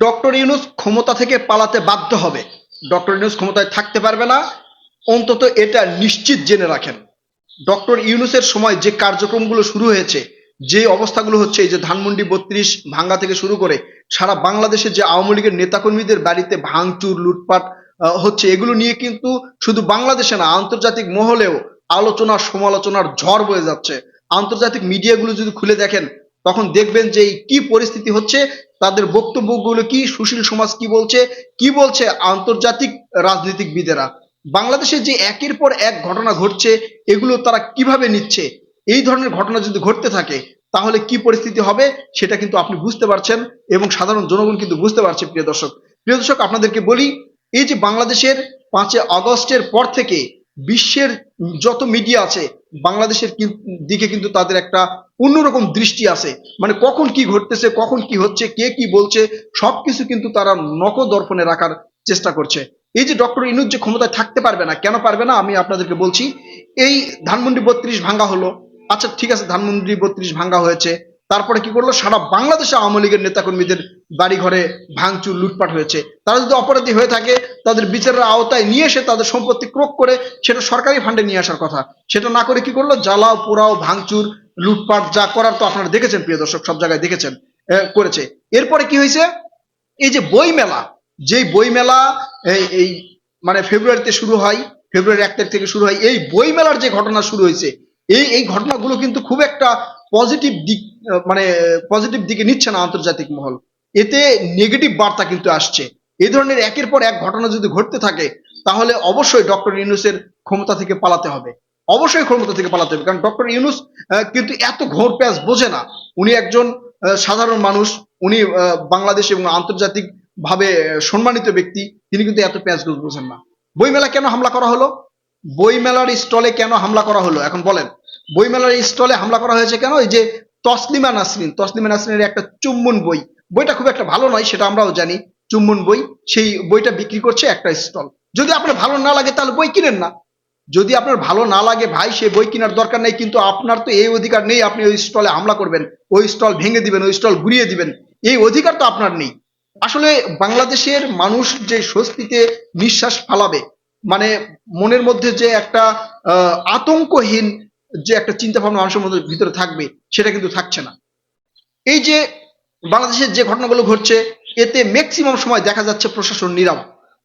Doctor Yunus ক্ষমতা থেকে পালাতে বাধ্য হবে। ডক্টর ইউনুস ক্ষমতায় থাকতে পারবে না। অন্তত এটা নিশ্চিত জেনে রাখেন। ডক্টর ইউনুসের সময় যে কার্যক্রমগুলো শুরু হয়েছে, যে অবস্থাগুলো হচ্ছে এই যে ধানমন্ডি বত্রিশ ভাঙ্গা থেকে শুরু করে সারা বাংলাদেশে যে আওয়ামী লীগের নেতাকর্মীদের বাড়িতে ভাঙচুর, লুটপাট হচ্ছে, এগুলো নিয়ে কিন্তু শুধু বাংলাদেশে না, আন্তর্জাতিক মহলেও আলোচনা, সমালোচনার ঝড় বয়ে যাচ্ছে। আন্তর্জাতিক মিডিয়াগুলো যদি খুলে দেখেন তখন দেখবেন যে কি পরিস্থিতি হচ্ছে, তাদের বক্তব্যগুলো কি, সুশীল সমাজ কি বলছে কি বলছে আন্তর্জাতিক রাজনীতিকবিদেরা। বাংলাদেশে যে একের পর এক ঘটনা ঘটছে, এগুলো তারা কীভাবে নিচ্ছে, এই ধরনের ঘটনা যদি ঘটতে থাকে, তাহলে কি পরিস্থিতি হবে, সেটা কিন্তু আপনি বুঝতে পারছেন এবং সাধারণ জনগণ কিন্তু বুঝতে পারছে, প্রিয় দর্শক। প্রিয় দর্শক, আপনাদেরকে বলি, এই যে বাংলাদেশের পাঁচে আগস্টের পর থেকে বিশ্বের যত মিডিয়া আছে বাংলাদেশের দিকে কিন্তু তাদের একটা অন্যরকম দৃষ্টি আছে। মানে কখন কি ঘটতেছে, কখন কি হচ্ছে, কে কি বলছে, সবকিছু কিন্তু তারা নকদর্পণে রাখার চেষ্টা করছে। এই যে ডক্টর ইনুজ যে ক্ষমতায় থাকতে পারবে না, কেন পারবে না, আমি আপনাদেরকে বলছি, এই ধানমন্ডি বত্রিশ ভাঙ্গা হলো। আচ্ছা ঠিক আছে, ধানমন্ডি বত্রিশ ভাঙ্গা হয়েছে। তারপরে কি করল? সারা বাংলাদেশে আওয়ামী লীগের নেতাকর্মীদের বাড়ি ঘরে ভাঙচুর, লুটপাট হয়েছে। তারা যদি অপরাধী হয়ে থাকে, তাদের বিচারের আওতায় নিয়ে এসে তাদের সম্পত্তি ক্রোক করে সেটা সরকারি ফান্ডে নিয়ে আসার কথা। সেটা না করে কি করল? জ্বালাও, পোড়াও, ভাঙচুর, লুটপাট যা করার তো আপনারা দেখেছেন, প্রিয় দর্শক, সব জায়গায় দেখেছেন করেছে। এরপরে কি হয়েছে? এই যে বই মেলা যেই বই মেলা এই এই মানে ফেব্রুয়ারিতে শুরু হয়, ফেব্রুয়ারি এক তারিখ থেকে শুরু হয়, এই বই মেলার যে ঘটনা শুরু হয়েছে এই এই ঘটনাগুলো কিন্তু খুব একটা পজিটিভ দিক মানে পজিটিভ দিকে নিচ্ছে না আন্তর্জাতিক মহল। এতে নেগেটিভ বার্তা কিন্তু আসছে। এই ধরনের একের পর এক ঘটনা যদি ঘটতে থাকে, তাহলে অবশ্যই ডক্টর ইউনুসের ক্ষমতা থেকে পালাতে হবে। অবশ্যই ক্ষমতা থেকে পালাতে হবে। কারণ ডক্টর ইউনুস কিন্তু এত ঘোর প্যাঁচ বোঝে না। উনি একজন সাধারণ মানুষ। উনি বাংলাদেশ এবং আন্তর্জাতিক ভাবে সম্মানিত ব্যক্তি। তিনি কিন্তু এত প্যাঁচ বোঝেন না। বইমেলা কেন হামলা করা হলো? বইমেলার স্টলে কেন হামলা করা হলো? এখন বলেন, বইমেলার স্টলে হামলা করা হয়েছে কেন? এই যে তসলিমা নাসরিন, তসলিমা নাসরিনের একটা চুম্বন বই। বইটা খুব একটা ভালো নয়, সেটা আমরাও জানি, চুম্বন বই। সেই বইটা বিক্রি করছে একটা স্টল। যদি আপনার ভালো না লাগে, তাহলে বই কিনেন না। যদি আপনার ভালো না লাগে ভাই, সে বই কেনার দরকার নেই, কিন্তু আপনার তো এই অধিকার নেই, আপনি ওই স্টলে হামলা করবেন, ওই স্টল ভেঙে দিবেন, ওই স্টল ঘুরিয়ে দিবেন। এই অধিকার তো আপনার নেই। আসলে বাংলাদেশের মানুষ যে স্বস্তিতে নিঃশ্বাস ফালাবে মানে মনের মধ্যে যে একটা আতঙ্কহীন যে একটা চিন্তা ভাবনা মানুষের মধ্যে ভিতরে থাকবে, সেটা কিন্তু থাকছে না। এই যে বাংলাদেশের যে ঘটনাগুলো ঘটছে, এতে ম্যাক্সিমাম সময় দেখা যাচ্ছে প্রশাসন নীরব।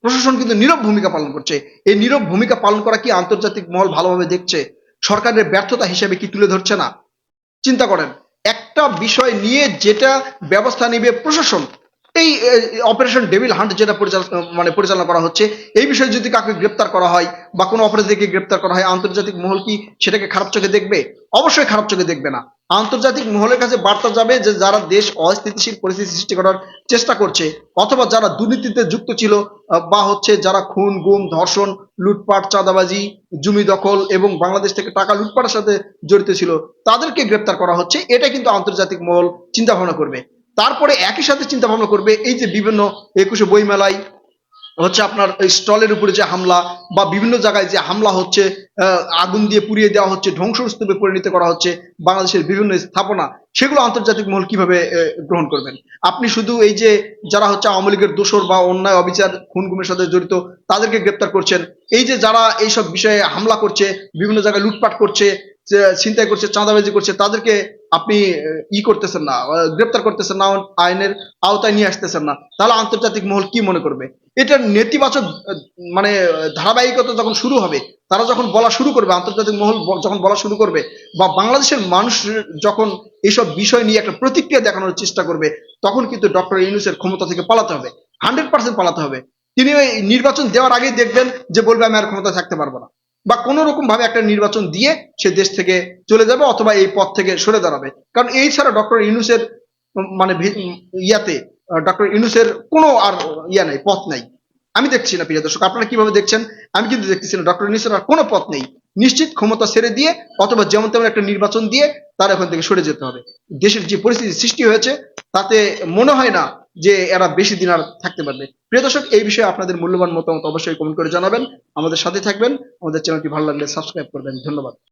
প্রশাসন কিন্তু নীরব ভূমিকা পালন করছে। এই নীরব ভূমিকা পালন করা কি আন্তর্জাতিক মহল ভালোভাবে দেখছে? সরকারের ব্যর্থতা হিসেবে কি তুলে ধরছে না? চিন্তা করেন, একটা বিষয় নিয়ে যেটা ব্যবস্থা নিবে প্রশাসন এই অপারেশন ডেভিল হান্ট যেটা পরিচালনা মানে পরিচালনা করা হচ্ছে, এই বিষয়ে যদি কাউকে গ্রেপ্তার করা হয় বা কোনো অপরাধীকে গ্রেপ্তার করা হয়, আন্তর্জাতিক মহল কি সেটাকে খারাপ চোখে দেখবে? অবশ্যই খারাপ চোখে দেখবে না। আন্তর্জাতিক মহলের কাছে বার্তা যাবে যে যারা দেশ অস্থিতিশীল পরিস্থিতি সৃষ্টি করার চেষ্টা করছে, অথবা যারা দুর্নীতিতে যুক্ত ছিল বা হচ্ছে যারা খুন, গুম, ধর্ষণ, লুটপাট, চাঁদাবাজি, জমি দখল এবং বাংলাদেশ থেকে টাকা লুটপাটের সাথে জড়িত ছিল, তাদেরকে গ্রেপ্তার করা হচ্ছে। এটা কিন্তু আন্তর্জাতিক মহল চিন্তা ভাবনা করবে। তারপরে একই সাথে চিন্তা ভাবনা করবে, এই যে বিভিন্ন একুশে বইমেলায় হচ্ছে আপনার স্টলের উপরে যে হামলা বা বিভিন্ন জায়গায় যে হামলা হচ্ছে আগুন দিয়ে পুড়িয়ে দেওয়া হচ্ছে, ধ্বংসস্তূপে পরিণত করা হচ্ছে বাংলাদেশের বিভিন্ন স্থাপনা, সেগুলো আন্তর্জাতিক মহল কীভাবে গ্রহণ করবেন? আপনি শুধু এই যে যারা হচ্ছে আওয়ামী লীগের দোষর বা অন্যায় অবিচার, খুন গুমের সাথে জড়িত, তাদেরকে গ্রেপ্তার করছেন। এই যে যারা এইসব বিষয়ে হামলা করছে, বিভিন্ন জায়গায় লুটপাট করছে ছিনতাই করছে, চাঁদাবাজি করছে, তাদেরকে আপনি ই করতেছেন না গ্রেপ্তার করতেছেন না, আইনের আওতায় নিয়ে আসতেছেন না, তাহলে আন্তর্জাতিক মহল কি মনে করবে? এটার নেতিবাচক মানে ধারাবাহিকতা যখন শুরু হবে, তারা যখন বলা শুরু করবে, আন্তর্জাতিক মহল যখন বলা শুরু করবে, বা বাংলাদেশের মানুষ যখন এইসব বিষয় নিয়ে একটা প্রতিক্রিয়া দেখানোর চেষ্টা করবে, তখন কিন্তু ডক্টর ইউনুসের ক্ষমতা থেকে পালাতে হবে, হান্ড্রেড পার্সেন্ট পালাতে হবে। তিনি ওই নির্বাচন দেওয়ার আগেই দেখবেন যে বলবে, আমি আর ক্ষমতা থাকতে পারব না। বা কোনো রকম ভাবে একটা নির্বাচন দিয়ে সে দেশ থেকে চলে যাবে অথবা এই পথ থেকে সরে দাঁড়াবে। কারণ এই ছাড়া ডক্টর ইউনুসের উম, মানে ইয়াতে ডক্টর ইউনুসের কোনো আর ইয়া নাই পথ নাই। আমি দেখছি না প্রিয় দর্শক আপনারা কীভাবে দেখছেন? আমি কিন্তু দেখতেছি না ডক্টর ইউনুসের আর কোনো পথ নেই। নিশ্চিত ক্ষমতা ছেড়ে দিয়ে অথবা যেমন তেমন একটা নির্বাচন দিয়ে তার এখান থেকে সরে যেতে হবে। দেশের যে পরিস্থিতি সৃষ্টি হয়েছে তাতে মনে হয় না যে এরা বেশি দিন আর থাকতে পারবে। প্রিয় দর্শক, এই বিষয়ে আপনাদের মূল্যবান মতামত অবশ্যই কমেন্ট করে জানাবেন। আমাদের সাথে থাকবেন। আমাদের চ্যানেলটি ভালো লাগলে সাবস্ক্রাইব করবেন। ধন্যবাদ।